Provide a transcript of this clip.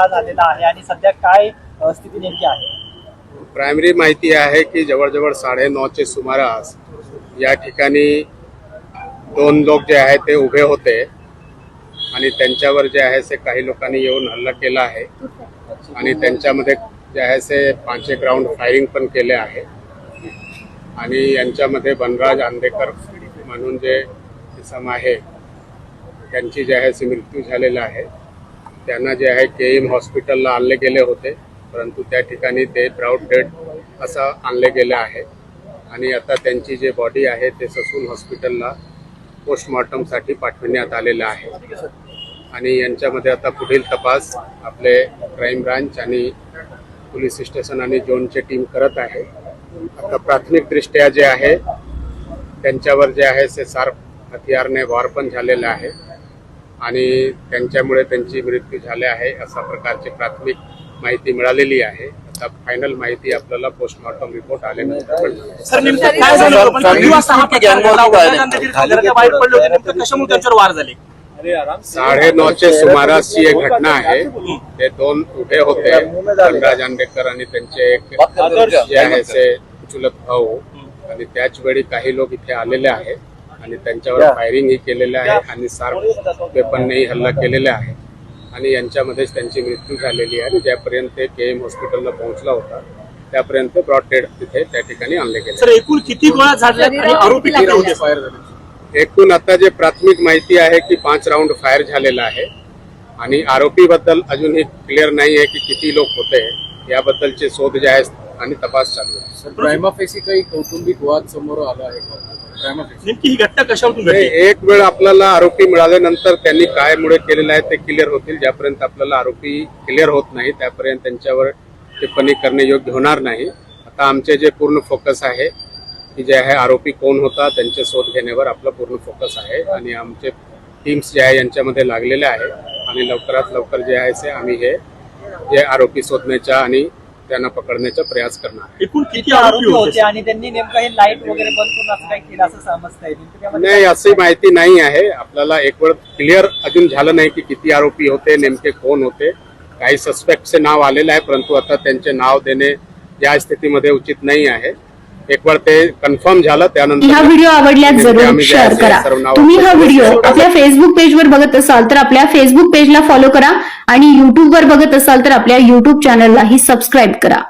हा झालेला आहे आणि सध्या काय स्थिती नेमकी आहे? प्रायमरी माहिती आहे की जवळजवळ साडे नऊचे सुमारास या ठिकाणी दोन लोक जे आहेत ते उभे होते आणि त्यांच्यावर जे आहे ते काही लोकांनी येऊन हल्ला केला आहे. आणि त्यांच्यामध्ये जे आहे ते पाच एक राऊंड फायरिंग पण केले आहे. आणि यांच्यामध्ये बनराज आंदेकर म्हणून जे इसम आहे त्यांची जे आहे ते मृत्यू झालेला आहे. त्यांना जे आहे के एम हॉस्पिटलला आणले गेले होते परंतु त्या ठिकाणी ते प्राऊड डेड असं आणले गेले आहे. आणि आता त्यांची जे बॉडी आहे ते ससून हॉस्पिटलला पोस्टमॉर्टमसाठी पाठविण्यात आलेलं आहे. आणि यांच्यामध्ये आता पुढील तपास आपले क्राईम ब्रांच आणि पोलीस स्टेशन आणि जोनचे टीम करत आहे. आता प्राथमिकदृष्ट्या जे आहे त्यांच्यावर जे आहे ते सार्प हथियारने वार पण झालेलं आहे. आणि त्यांच्यामुळे त्यांची मृत्यू झाले आहे अशा प्रकारची प्राथमिक माहिती मिळालेली आहे. आता फायनल माहिती आपल्याला पोस्टमॉर्टम रिपोर्ट आल्यानंतर मिळणार. सर नेमकं काय झालं? होतं? पण किती वाजता हा प्रकार घडला? वडिलांना देखील घराच्या बाहेर पडले होते नेमकं कशामुळे त्यांच्यावर वार झाले? साडे नऊचे सुमारासची एक घटना आहे. ते दोन उभे होते. धनराज आंबेडकर आणि त्यांचे एक जे आहे ते चुलत भाऊ. आणि त्याच वेळी काही लोक इथे आलेले आहेत. आणि त्यांच्यावर फायरिंग ही केलेलं आहे आणि सार्प वेपननेही हल्ला केलेला आहे. आणि यांच्यामध्येच त्यांची मृत्यू झालेली आहे आणि ज्यापर्यंत ते के एम हॉस्पिटलला पोहोचला होता त्यापर्यंत ब्रॉड डेड तिथे त्या ठिकाणी आणले गेले. सर एकूण किती गोळा झाले आणि आरोपी किती होते एकूण आता जे प्राथमिक माहिती आहे की पाच राऊंड फायर झालेला आहे आणि आरोपी बद्दल अजूनही क्लिअर नाही आहे की किती लोक होते. याबद्दलचे शोध जे आहे आणि तपास चालू आहे. सर प्रायमाफेसी काही कौटुंबिक वाद समोर आला आहे नेमकी ही घटना कशावरून घडली? एक वेळ आपल्याला आरोपी मिळाल्यानंतर त्यांनी काय मुळे केलेलं आहे ते क्लिअर होतील. ज्यापर्यंत आपल्याला आरोपी क्लिअर होत नाही त्यापर्यंत त्यांच्यावर टिप्पणी करणे योग्य होणार नाही. आता आमचे जे पूर्ण फोकस आहे की जे आहे आरोपी कोण होता त्यांचे शोध घेण्यावर आपला पूर्ण फोकस आहे. आणि आमचे टीम्स जे आहे यांच्यामध्ये लागलेले आहे. आणि लवकरात लवकर जे आहे ते आम्ही हे जे आरोपी शोधण्याच्या आणि त्यांना पकडण्याचा प्रयास करणार. एकूण किती आरोपी होते आणि त्यांनी नेमकं हे लाइट वगैरे बंद करून असं काय केलं असं समजतंय. नाही अशी माहिती नाही आहे. आपल्याला एक वेळ क्लिअर अजून झालं नाही की किती आरोपी होते नेमके कोण होते. काही सस्पेक्टचे नाव आलेलं आहे परंतु आता त्यांचे नाव देणे या स्थितीमध्ये उचित नाही आहे. एक वेळ ते कन्फर्म झालं त्यानंतर हा व्हिडिओ आवडल्यास जरूर शेअर करा. तुम्ही हा व्हिडिओ आपल्या फेसबुक पेजवर बघत असाल तर आपल्या फेसबुक पेजला फॉलो करा आणि युट्यूबवर बघत असाल तर आपल्या युट्यूब चॅनललाही सबस्क्राईब करा.